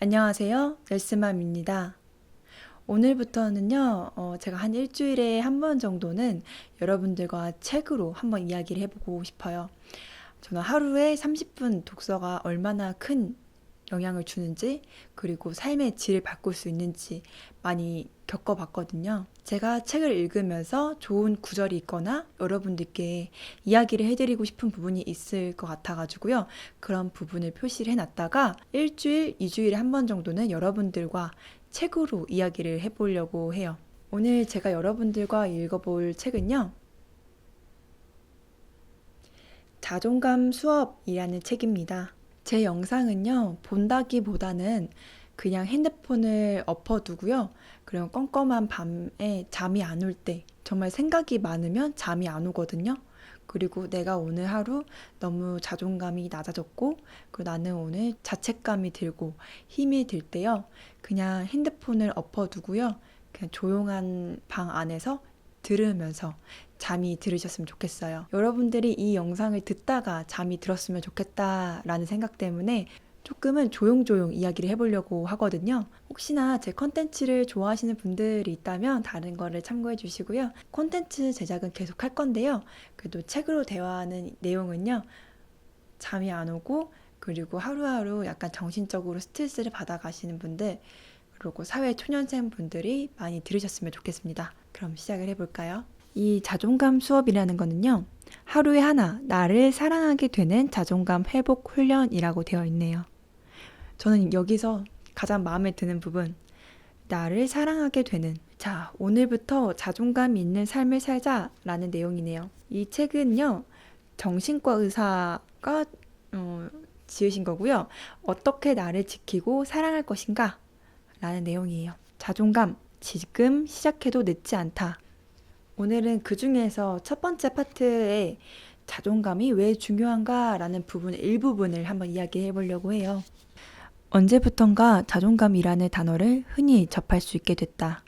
안녕하세요. 넬스맘입니다. 오늘부터는요, 어, 제가 한 일주일에 한 번 정도는 여러분들과 책으로 한번 이야기를 해보고 싶어요. 저는 하루에 30분 독서가 얼마나 큰 영향을 주는지, 그리고 삶의 질을 바꿀 수 있는지 많이 겪어봤거든요. 제가 책을 읽으면서 좋은 구절이 있거나 여러분들께 이야기를 해드리고 싶은 부분이 있을 것 같아가지고요. 그런 부분을 표시를 해놨다가 일주일, 이주일에 한 번 정도는 여러분들과 책으로 이야기를 해보려고 해요. 오늘 제가 여러분들과 읽어볼 책은요. 자존감 수업이라는 책입니다. 제 영상은요, 본다기보다는 그냥 핸드폰을 엎어두고요. 그리고 껌껌한 밤에 잠이 안 올 때, 정말 생각이 많으면 잠이 안 오거든요. 그리고 내가 오늘 하루 너무 자존감이 낮아졌고, 그리고 나는 오늘 자책감이 들고 힘이 들 때요. 그냥 핸드폰을 엎어두고요. 그냥 조용한 방 안에서 들으면서 잠이 들으셨으면 좋겠어요. 여러분들이 이 영상을 듣다가 잠이 들었으면 좋겠다라는 생각 때문에 조금은 조용조용 이야기를 해보려고 하거든요. 혹시나 제 컨텐츠를 좋아하시는 분들이 있다면 다른 거를 참고해 주시고요. 콘텐츠 제작은 계속 할 건데요. 그래도 책으로 대화하는 내용은요. 잠이 안 오고 그리고 하루하루 약간 정신적으로 스트레스를 받아가시는 분들 그리고 사회 초년생 분들이 많이 들으셨으면 좋겠습니다. 그럼 시작을 해볼까요? 이 자존감 수업이라는 거는요. 하루에 하나 나를 사랑하게 되는 자존감 회복 훈련이라고 되어 있네요. 저는 여기서 가장 마음에 드는 부분, 나를 사랑하게 되는. 자, 오늘부터 자존감 있는 삶을 살자라는 내용이네요. 이 책은요, 정신과 의사가 어, 지으신 거고요. 어떻게 나를 지키고 사랑할 것인가? 라는 내용이에요. 자존감, 지금 시작해도 늦지 않다. 오늘은 그 중에서 첫 번째 파트에 자존감이 왜 중요한가 라는 부분 일부분을 한번 이야기해 보려고 해요. 언제부턴가 자존감이라는 단어를 흔히 접할 수 있게 됐다.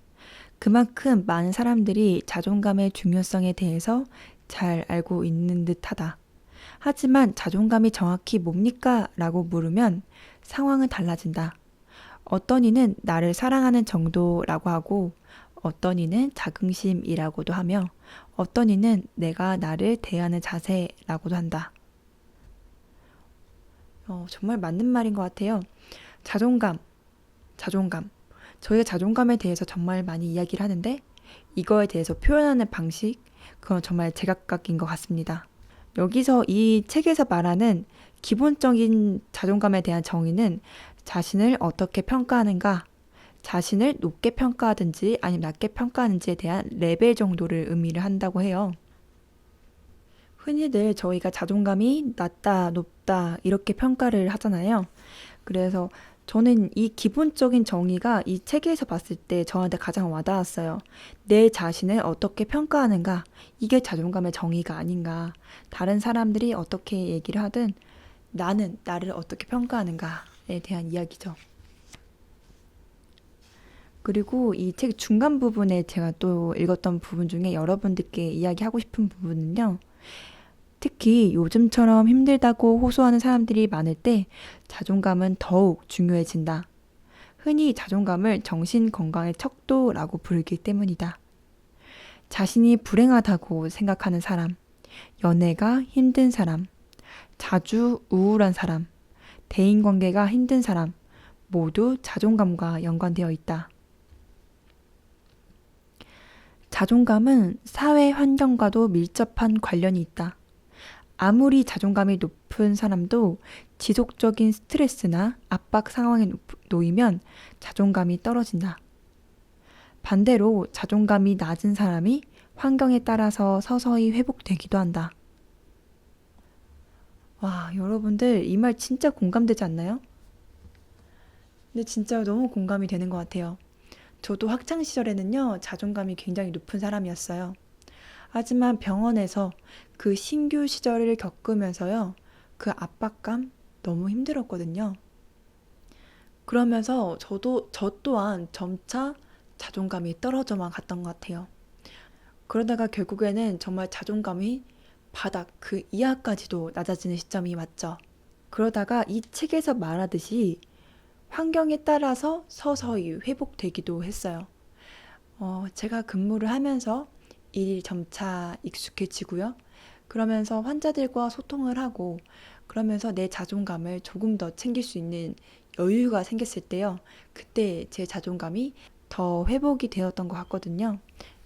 그만큼 많은 사람들이 자존감의 중요성에 대해서 잘 알고 있는 듯 하다. 하지만 자존감이 정확히 뭡니까? 라고 물으면 상황은 달라진다. 어떤 이는 나를 사랑하는 정도라고 하고 어떤 이는 자긍심이라고도 하며 어떤 이는 내가 나를 대하는 자세라고도 한다. 어, 정말 맞는 말인 것 같아요. 자존감, 자존감. 저희가 자존감에 대해서 정말 많이 이야기를 하는데 이거에 대해서 표현하는 방식, 그건 정말 제각각인 것 같습니다. 여기서 이 책에서 말하는 기본적인 자존감에 대한 정의는 자신을 어떻게 평가하는가, 자신을 높게 평가하든지 아니면 낮게 평가하는지에 대한 레벨 정도를 의미를 한다고 해요. 흔히들 저희가 자존감이 낮다, 높다, 이렇게 평가를 하잖아요. 그래서 저는 이 기본적인 정의가 이 책에서 봤을 때 저한테 가장 와닿았어요. 내 자신을 어떻게 평가하는가? 이게 자존감의 정의가 아닌가? 다른 사람들이 어떻게 얘기를 하든 나는 나를 어떻게 평가하는가에 대한 이야기죠. 그리고 이 책 중간 부분에 제가 또 읽었던 부분 중에 여러분들께 이야기하고 싶은 부분은요. 특히 요즘처럼 힘들다고 호소하는 사람들이 많을 때 자존감은 더욱 중요해진다. 흔히 자존감을 정신 건강의 척도라고 부르기 때문이다. 자신이 불행하다고 생각하는 사람, 연애가 힘든 사람, 자주 우울한 사람, 대인 관계가 힘든 사람, 모두 자존감과 연관되어 있다. 자존감은 사회 환경과도 밀접한 관련이 있다. 아무리 자존감이 높은 사람도 지속적인 스트레스나 압박 상황에 놓이면 자존감이 떨어진다. 반대로 자존감이 낮은 사람이 환경에 따라서 서서히 회복되기도 한다. 와, 여러분들 이 말 진짜 공감되지 않나요? 근데 진짜 너무 공감이 되는 것 같아요. 저도 학창 시절에는요, 자존감이 굉장히 높은 사람이었어요. 하지만 병원에서 그 신규 시절을 겪으면서요, 그 압박감 너무 힘들었거든요. 그러면서 저도, 저 또한 점차 자존감이 떨어져만 갔던 것 같아요. 그러다가 결국에는 정말 자존감이 바닥 그 이하까지도 낮아지는 시점이 왔죠. 그러다가 이 책에서 말하듯이 환경에 따라서 서서히 회복되기도 했어요. 어, 제가 근무를 하면서 일이 점차 익숙해지고요. 그러면서 환자들과 소통을 하고 그러면서 내 자존감을 조금 더 챙길 수 있는 여유가 생겼을 때요. 그때 제 자존감이 더 회복이 되었던 것 같거든요.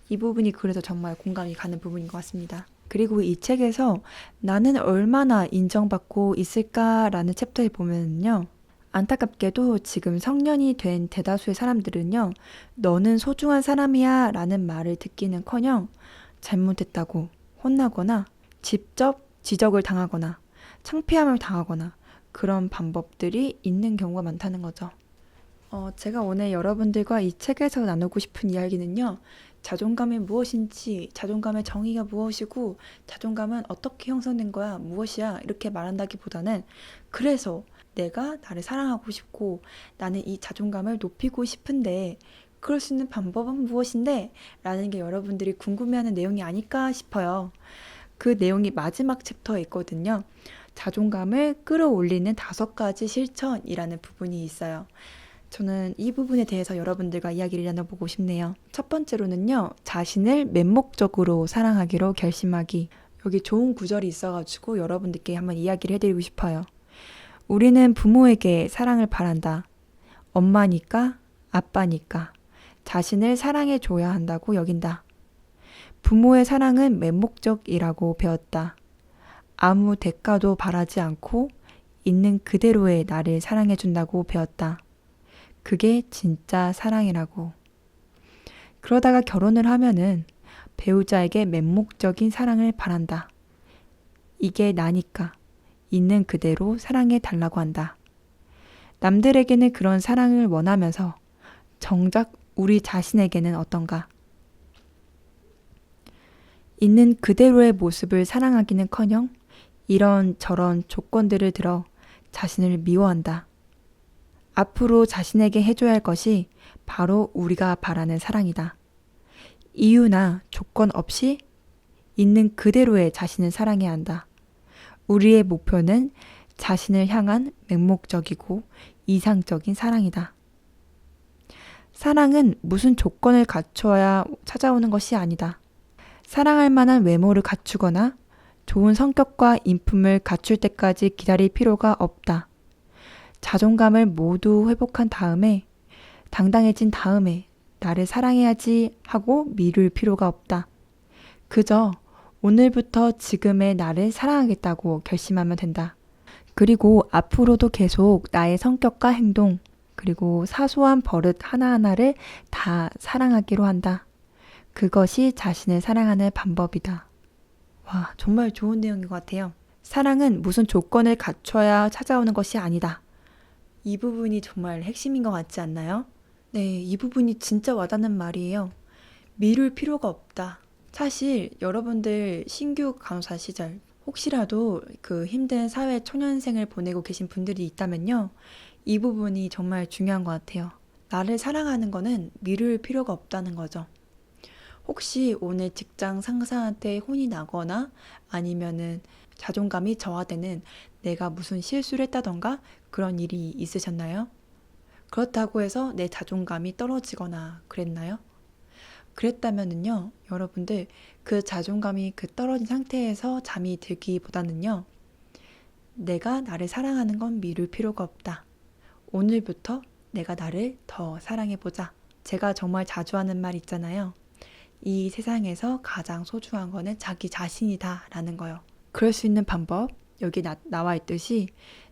이 부분이 그래서 정말 공감이 가는 부분인 것 같습니다. 그리고 이 책에서 나는 얼마나 인정받고 있을까라는 챕터에 보면요. 안타깝게도 지금 성년이 된 대다수의 사람들은요, 너는 소중한 사람이야 라는 말을 듣기는 커녕 잘못했다고 혼나거나 직접 지적을 당하거나 창피함을 당하거나 그런 방법들이 있는 경우가 많다는 거죠. 어, 제가 오늘 여러분들과 이 책에서 나누고 싶은 이야기는요, 자존감이 무엇인지, 자존감의 정의가 무엇이고, 자존감은 어떻게 형성된 거야, 무엇이야, 이렇게 말한다기 보다는, 그래서 내가 나를 사랑하고 싶고, 나는 이 자존감을 높이고 싶은데, 그럴 수 있는 방법은 무엇인데? 라는 게 여러분들이 궁금해하는 내용이 아닐까 싶어요. 그 내용이 마지막 챕터에 있거든요. 자존감을 끌어올리는 다섯 가지 실천이라는 부분이 있어요. 저는 이 부분에 대해서 여러분들과 이야기를 나눠보고 싶네요. 첫 번째로는요, 자신을 맹목적으로 사랑하기로 결심하기. 여기 좋은 구절이 있어가지고 여러분들께 한번 이야기를 해드리고 싶어요. 우리는 부모에게 사랑을 바란다. 엄마니까, 아빠니까. 자신을 사랑해 줘야 한다고 여긴다. 부모의 사랑은 맹목적이라고 배웠다. 아무 대가도 바라지 않고 있는 그대로의 나를 사랑해 준다고 배웠다. 그게 진짜 사랑이라고. 그러다가 결혼을 하면은 배우자에게 맹목적인 사랑을 바란다. 이게 나니까 있는 그대로 사랑해 달라고 한다. 남들에게는 그런 사랑을 원하면서 정작 우리 자신에게는 어떤가? 있는 그대로의 모습을 사랑하기는 커녕 이런 저런 조건들을 들어 자신을 미워한다. 앞으로 자신에게 해줘야 할 것이 바로 우리가 바라는 사랑이다. 이유나 조건 없이 있는 그대로의 자신을 사랑해야 한다. 우리의 목표는 자신을 향한 맹목적이고 이상적인 사랑이다. 사랑은 무슨 조건을 갖춰야 찾아오는 것이 아니다. 사랑할 만한 외모를 갖추거나 좋은 성격과 인품을 갖출 때까지 기다릴 필요가 없다. 자존감을 모두 회복한 다음에 당당해진 다음에 나를 사랑해야지 하고 미룰 필요가 없다. 그저 오늘부터 지금의 나를 사랑하겠다고 결심하면 된다. 그리고 앞으로도 계속 나의 성격과 행동, 그리고 사소한 버릇 하나하나를 다 사랑하기로 한다. 그것이 자신을 사랑하는 방법이다. 와, 정말 좋은 내용인 것 같아요. 사랑은 무슨 조건을 갖춰야 찾아오는 것이 아니다. 이 부분이 정말 핵심인 것 같지 않나요? 네, 이 부분이 진짜 와닿는 말이에요. 미룰 필요가 없다. 사실 여러분들 신규 간호사 시절 혹시라도 그 힘든 사회 초년생을 보내고 계신 분들이 있다면요. 이 부분이 정말 중요한 것 같아요. 나를 사랑하는 거는 미룰 필요가 없다는 거죠. 혹시 오늘 직장 상사한테 혼이 나거나 아니면은 자존감이 저하되는 내가 무슨 실수를 했다던가 그런 일이 있으셨나요? 그렇다고 해서 내 자존감이 떨어지거나 그랬나요? 그랬다면은요, 여러분들 그 자존감이 그 떨어진 상태에서 잠이 들기보다는요, 내가 나를 사랑하는 건 미룰 필요가 없다. 오늘부터 내가 나를 더 사랑해보자. 제가 정말 자주 하는 말 있잖아요. 이 세상에서 가장 소중한 거는 자기 자신이다 라는 거요. 그럴 수 있는 방법, 여기 나, 나와 있듯이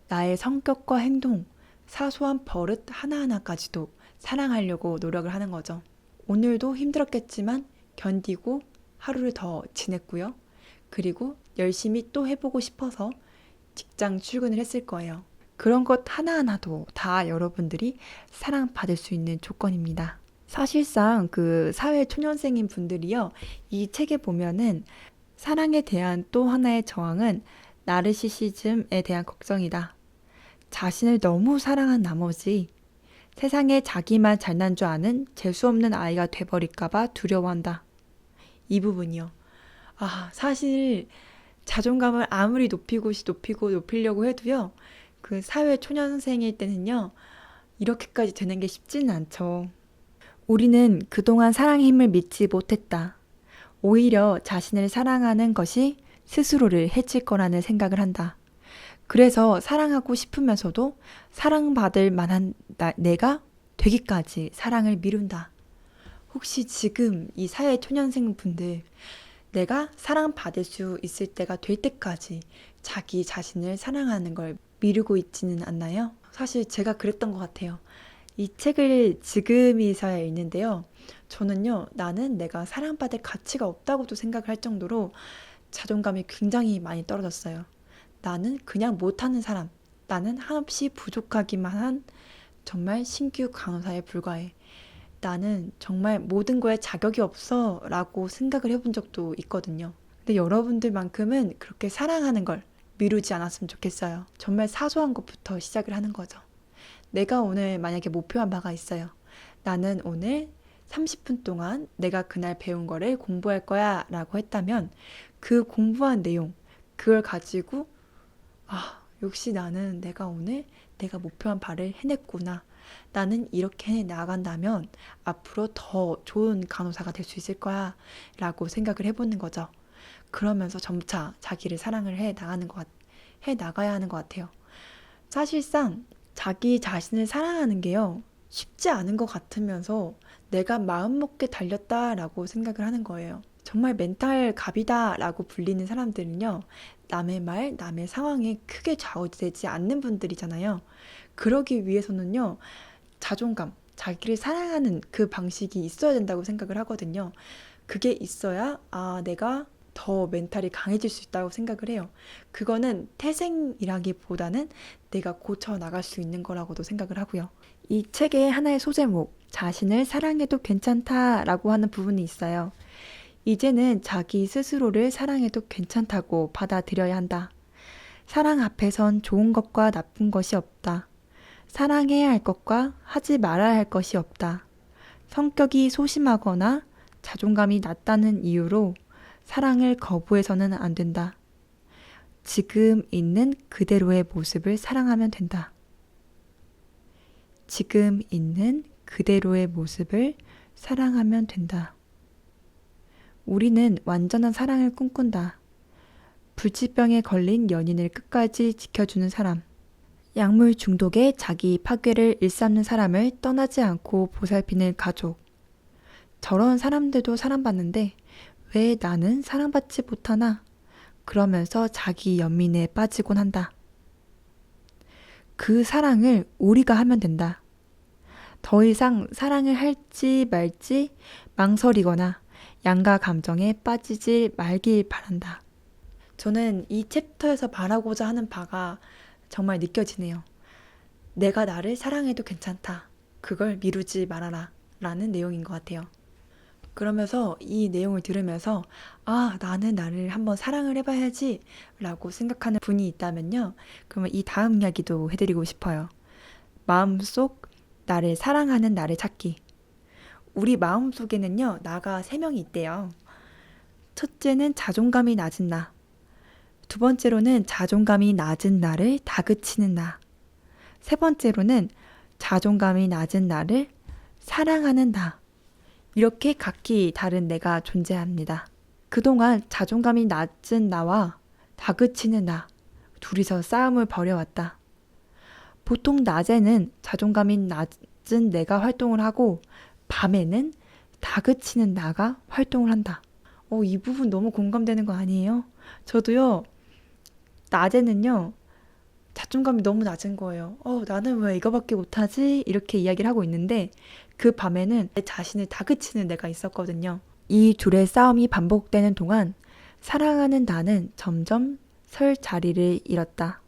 나의 성격과 행동, 사소한 버릇 하나하나까지도 사랑하려고 노력을 하는 거죠. 오늘도 힘들었겠지만 견디고 하루를 더 지냈고요. 그리고 열심히 또 해보고 싶어서 직장 출근을 했을 거예요. 그런 것 하나하나도 다 여러분들이 사랑받을 수 있는 조건입니다. 사실상 그 사회 초년생인 분들이요. 이 책에 보면은 사랑에 대한 또 하나의 저항은 나르시시즘에 대한 걱정이다. 자신을 너무 사랑한 나머지 세상에 자기만 잘난 줄 아는 재수없는 아이가 돼버릴까봐 두려워한다. 이 부분이요. 아, 사실 자존감을 아무리 높이고 높이고 높이려고 해도요. 그 사회 초년생일 때는요. 이렇게까지 되는 게 쉽지는 않죠. 우리는 그동안 사랑의 힘을 믿지 못했다. 오히려 자신을 사랑하는 것이 스스로를 해칠 거라는 생각을 한다. 그래서 사랑하고 싶으면서도 사랑받을 만한 나, 내가 되기까지 사랑을 미룬다. 혹시 지금 이 사회 초년생 분들 내가 사랑받을 수 있을 때가 될 때까지 자기 자신을 사랑하는 걸 미루고 있지는 않나요? 사실 제가 그랬던 것 같아요. 이 책을 지금이서야 읽는데요. 저는요, 나는 내가 사랑받을 가치가 없다고도 생각을 할 정도로 자존감이 굉장히 많이 떨어졌어요. 나는 그냥 못하는 사람. 나는 한없이 부족하기만 한 정말 신규 간호사에 불과해. 나는 정말 모든 거에 자격이 없어 라고 생각을 해본 적도 있거든요. 근데 여러분들만큼은 그렇게 사랑하는 걸 미루지 않았으면 좋겠어요. 정말 사소한 것부터 시작을 하는 거죠. 내가 오늘 만약에 목표한 바가 있어요. 나는 오늘 30분 동안 내가 그날 배운 거를 공부할 거야 라고 했다면 그 공부한 내용, 그걸 가지고 아, 역시 나는 내가 오늘 내가 목표한 바를 해냈구나. 나는 이렇게 해 나간다면 앞으로 더 좋은 간호사가 될 수 있을 거야. 라고 생각을 해보는 거죠. 그러면서 점차 자기를 사랑을 해 나가는 것, 같- 해 나가야 하는 것 같아요. 사실상 자기 자신을 사랑하는 게요. 쉽지 않은 것 같으면서 내가 마음먹게 달렸다라고 생각을 하는 거예요. 정말 멘탈 갑이다라고 불리는 사람들은요. 남의 말, 남의 상황에 크게 좌우되지 않는 분들이잖아요. 그러기 위해서는요. 자존감, 자기를 사랑하는 그 방식이 있어야 된다고 생각을 하거든요. 그게 있어야 아, 내가 더 멘탈이 강해질 수 있다고 생각을 해요. 그거는 태생이라기보다는 내가 고쳐 나갈 수 있는 거라고도 생각을 하고요. 이 책의 하나의 소제목, 자신을 사랑해도 괜찮다라고 하는 부분이 있어요. 이제는 자기 스스로를 사랑해도 괜찮다고 받아들여야 한다. 사랑 앞에선 좋은 것과 나쁜 것이 없다. 사랑해야 할 것과 하지 말아야 할 것이 없다. 성격이 소심하거나 자존감이 낮다는 이유로 사랑을 거부해서는 안 된다. 지금 있는 그대로의 모습을 사랑하면 된다. 지금 있는 그대로의 모습을 사랑하면 된다. 우리는 완전한 사랑을 꿈꾼다. 불치병에 걸린 연인을 끝까지 지켜주는 사람. 약물 중독에 자기 파괴를 일삼는 사람을 떠나지 않고 보살피는 가족. 저런 사람들도 사랑받는데 왜 나는 사랑받지 못하나? 그러면서 자기 연민에 빠지곤 한다. 그 사랑을 우리가 하면 된다. 더 이상 사랑을 할지 말지 망설이거나 양가 감정에 빠지지 말길 바란다. 저는 이 챕터에서 말하고자 하는 바가 정말 느껴지네요. 내가 나를 사랑해도 괜찮다. 그걸 미루지 말아라. 라는 내용인 것 같아요. 그러면서 이 내용을 들으면서 아, 나는 나를 한번 사랑을 해봐야지 라고 생각하는 분이 있다면요. 그러면 이 다음 이야기도 해드리고 싶어요. 마음속 나를 사랑하는 나를 찾기. 우리 마음 속에는요, 나가 세 명이 있대요. 첫째는 자존감이 낮은 나. 두 번째로는 자존감이 낮은 나를 다그치는 나. 세 번째로는 자존감이 낮은 나를 사랑하는 나. 이렇게 각기 다른 내가 존재합니다. 그동안 자존감이 낮은 나와 다그치는 나, 둘이서 싸움을 벌여왔다. 보통 낮에는 자존감이 낮은 내가 활동을 하고, 밤에는 다그치는 나가 활동을 한다. 어, 이 부분 너무 공감되는 거 아니에요? 저도요, 낮에는요, 자존감이 너무 낮은 거예요. 어, 나는 왜 이거밖에 못하지? 이렇게 이야기를 하고 있는데, 그 밤에는 내 자신을 다그치는 내가 있었거든요. 이 둘의 싸움이 반복되는 동안 사랑하는 나는 점점 설 자리를 잃었다.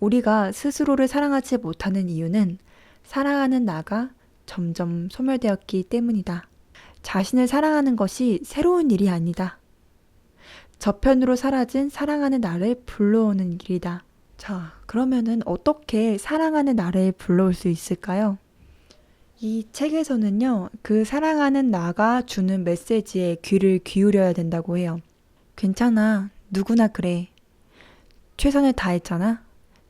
우리가 스스로를 사랑하지 못하는 이유는 사랑하는 나가 점점 소멸되었기 때문이다. 자신을 사랑하는 것이 새로운 일이 아니다. 저편으로 사라진 사랑하는 나를 불러오는 일이다. 자, 그러면은 어떻게 사랑하는 나를 불러올 수 있을까요? 이 책에서는요, 그 사랑하는 나가 주는 메시지에 귀를 기울여야 된다고 해요. 괜찮아. 누구나 그래. 최선을 다했잖아.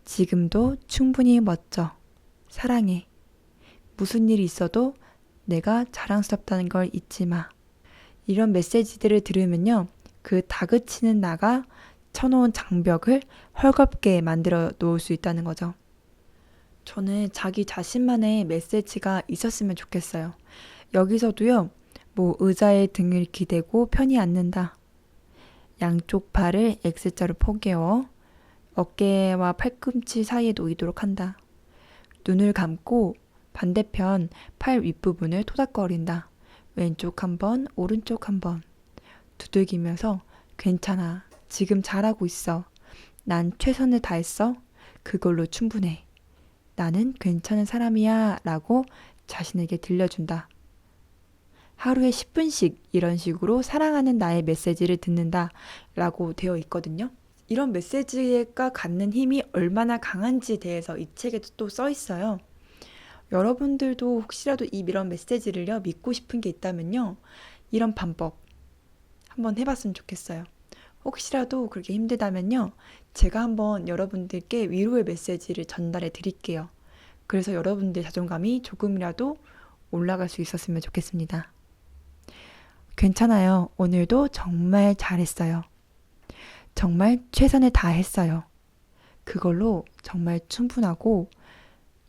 지금도 충분히 멋져. 사랑해. 무슨 일이 있어도 내가 자랑스럽다는 걸 잊지 마. 이런 메시지들을 들으면요. 그 다그치는 나가 쳐놓은 장벽을 헐겁게 만들어 놓을 수 있다는 거죠. 저는 자기 자신만의 메시지가 있었으면 좋겠어요. 여기서도요, 뭐 의자에 등을 기대고 편히 앉는다. 양쪽 팔을 X자로 포개어 어깨와 팔꿈치 사이에 놓이도록 한다. 눈을 감고 반대편 팔 윗부분을 토닥거린다. 왼쪽 한 번, 오른쪽 한 번. 두들기면서 괜찮아. 지금 잘하고 있어. 난 최선을 다했어. 그걸로 충분해. 나는 괜찮은 사람이야. 라고 자신에게 들려준다. 하루에 10분씩 이런 식으로 사랑하는 나의 메시지를 듣는다. 라고 되어 있거든요. 이런 메시지가 갖는 힘이 얼마나 강한지에 대해서 이 책에도 또 써 있어요. 여러분들도 혹시라도 이 이런 메시지를요, 믿고 싶은 게 있다면요, 이런 방법 한번 해봤으면 좋겠어요. 혹시라도 그렇게 힘들다면요, 제가 한번 여러분들께 위로의 메시지를 전달해 드릴게요. 그래서 여러분들 자존감이 조금이라도 올라갈 수 있었으면 좋겠습니다. 괜찮아요. 오늘도 정말 잘했어요. 정말 최선을 다했어요. 그걸로 정말 충분하고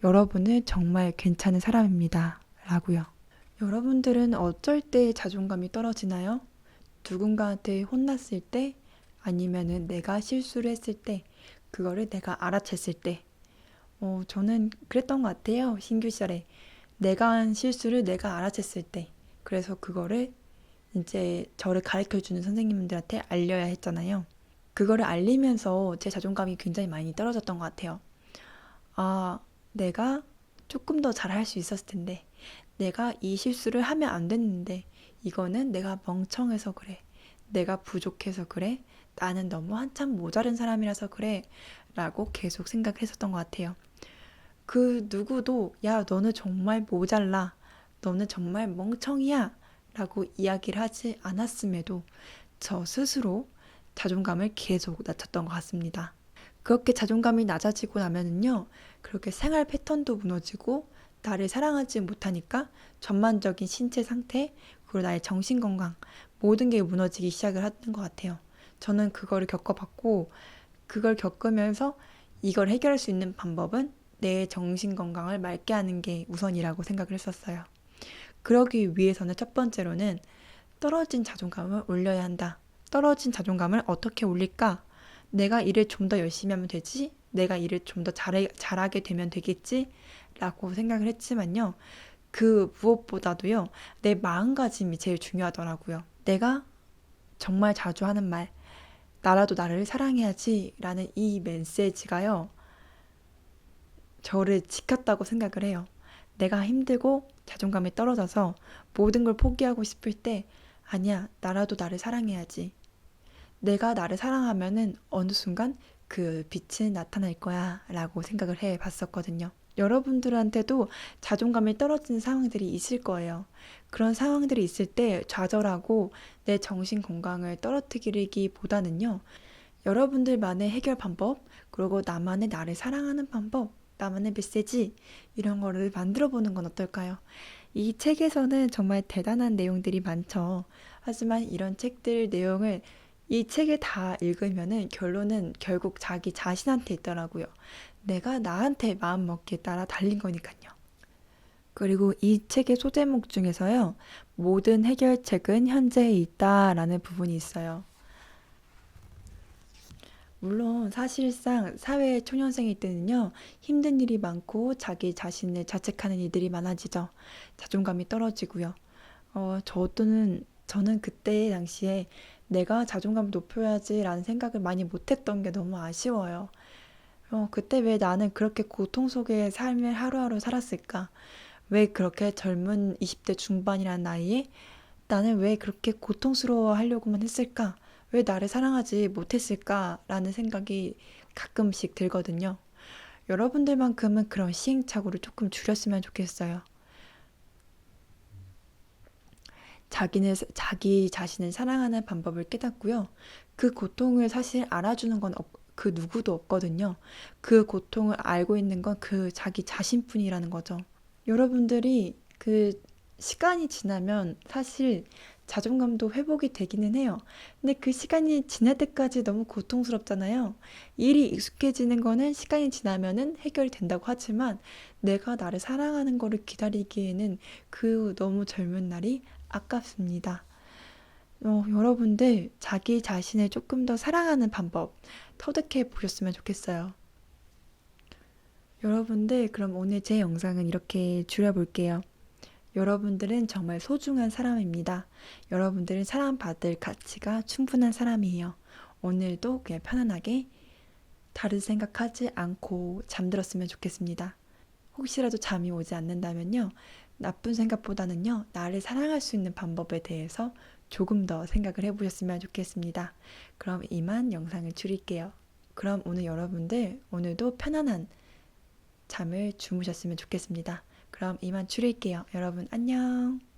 여러분은 정말 괜찮은 사람입니다. 라고요. 여러분들은 어쩔 때 자존감이 떨어지나요? 누군가한테 혼났을 때 아니면은 내가 실수를 했을 때 그거를 내가 알아챘을 때 어, 저는 그랬던 것 같아요. 신규 시절에 내가 한 실수를 내가 알아챘을 때 그래서 그거를 이제 저를 가르쳐 주는 선생님들한테 알려야 했잖아요. 그거를 알리면서 제 자존감이 굉장히 많이 떨어졌던 것 같아요. 아, 내가 조금 더 잘할 수 있었을 텐데, 내가 이 실수를 하면 안 됐는데, 이거는 내가 멍청해서 그래. 내가 부족해서 그래. 나는 너무 한참 모자른 사람이라서 그래. 라고 계속 생각했었던 것 같아요. 그 누구도, 야, 너는 정말 모자라. 너는 정말 멍청이야. 라고 이야기를 하지 않았음에도 저 스스로 자존감을 계속 낮췄던 것 같습니다. 그렇게 자존감이 낮아지고 나면은요, 그렇게 생활 패턴도 무너지고, 나를 사랑하지 못하니까 전반적인 신체 상태, 그리고 나의 정신 건강, 모든 게 무너지기 시작을 하는 것 같아요. 저는 그거를 겪어봤고, 그걸 겪으면서 이걸 해결할 수 있는 방법은 내 정신 건강을 맑게 하는 게 우선이라고 생각을 했었어요. 그러기 위해서는 첫 번째로는 떨어진 자존감을 올려야 한다. 떨어진 자존감을 어떻게 올릴까? 내가 일을 좀 더 열심히 하면 되지? 내가 일을 좀 더 잘하게 되면 되겠지? 라고 생각을 했지만요. 그 무엇보다도요, 내 마음가짐이 제일 중요하더라고요. 내가 정말 자주 하는 말, 나라도 나를 사랑해야지 라는 이 메시지가요, 저를 지켰다고 생각을 해요. 내가 힘들고 자존감이 떨어져서 모든 걸 포기하고 싶을 때, 아니야, 나라도 나를 사랑해야지. 내가 나를 사랑하면은 어느 순간 그 빛은 나타날 거야 라고 생각을 해 봤었거든요. 여러분들한테도 자존감이 떨어지는 상황들이 있을 거예요. 그런 상황들이 있을 때 좌절하고 내 정신 건강을 떨어뜨리기보다는요. 여러분들만의 해결 방법, 그리고 나만의 나를 사랑하는 방법, 나만의 메시지, 이런 거를 만들어 보는 건 어떨까요? 이 책에서는 정말 대단한 내용들이 많죠. 하지만 이런 책들 내용을 이 책을 다 읽으면은 결론은 결국 자기 자신한테 있더라고요. 내가 나한테 마음 먹기에 따라 달린 거니까요. 그리고 이 책의 소제목 중에서요, 모든 해결책은 현재에 있다라는 부분이 있어요. 물론 사실상 사회에 초년생일 때는요, 힘든 일이 많고 자기 자신을 자책하는 일들이 많아지죠. 자존감이 떨어지고요. 어, 저는, 저는 그때 당시에 내가 자존감을 높여야지라는 생각을 많이 못했던 게 너무 아쉬워요. 어, 그때 왜 나는 그렇게 고통 속의 삶을 하루하루 살았을까? 왜 그렇게 젊은 20대 중반이라는 나이에 나는 왜 그렇게 고통스러워 하려고만 했을까? 왜 나를 사랑하지 못했을까? 라는 생각이 가끔씩 들거든요. 여러분들만큼은 그런 시행착오를 조금 줄였으면 좋겠어요. 자기는 자기 자신을 사랑하는 방법을 깨닫고요. 그 고통을 사실 알아주는 건 그 누구도 없거든요. 그 고통을 알고 있는 건 그 자기 자신뿐이라는 거죠. 여러분들이 그 시간이 지나면 사실 자존감도 회복이 되기는 해요. 근데 그 시간이 지날 때까지 너무 고통스럽잖아요. 일이 익숙해지는 거는 시간이 지나면은 해결이 된다고 하지만 내가 나를 사랑하는 거를 기다리기에는 그 너무 젊은 날이 아깝습니다. 어, 여러분들 자기 자신을 조금 더 사랑하는 방법 터득해 보셨으면 좋겠어요. 여러분들, 그럼 오늘 제 영상은 이렇게 줄여볼게요. 여러분들은 정말 소중한 사람입니다. 여러분들은 사랑받을 가치가 충분한 사람이에요. 오늘도 그냥 편안하게 다른 생각하지 않고 잠들었으면 좋겠습니다. 혹시라도 잠이 오지 않는다면요. 나쁜 생각보다는요. 나를 사랑할 수 있는 방법에 대해서 조금 더 생각을 해보셨으면 좋겠습니다. 그럼 이만 영상을 줄일게요. 그럼 오늘 여러분들 오늘도 편안한 잠을 주무셨으면 좋겠습니다. 그럼 이만 줄일게요. 여러분 안녕.